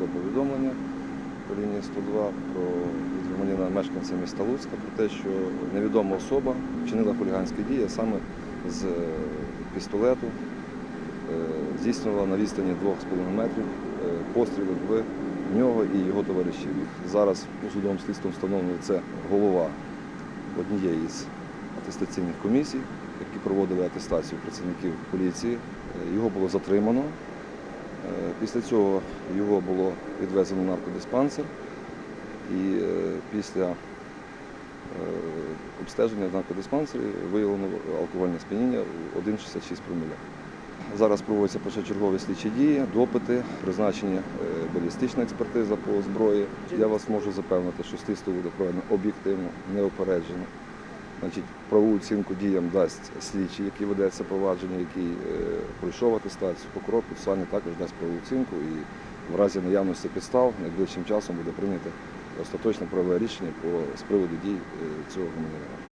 надійшло повідомлення по лінії 102 про від мешканця міста Луцька про те, що невідома особа вчинила хуліганські дії, саме з е, пістолету, е, здійснювала на відстані 2,5 метрів е, постріли в нього і його товаришів. Зараз судовим слідством встановлено це голова однієї з атестаційних комісій, які проводили атестацію працівників поліції. Його було затримано. Після цього його було відвезено в наркодиспансер і е, після е, обстеження в наркодиспансері виявлено алкогольне сп'яніння 1,66 проміля. Зараз проводяться першочергові слідчі дії, допити, призначення е, балістична експертиза по зброї. Я вас можу запевнити, що слідство буде проведено об'єктивно, неопереджено. Значить, правову оцінку діям дасть слідчий, який веде це провадження, який е, пройшов атестацію, прокурор процесуальний також дасть правову оцінку і в разі наявності підстав найближчим часом буде прийнято остаточне правове рішення по з приводу дій е, цього громадянина.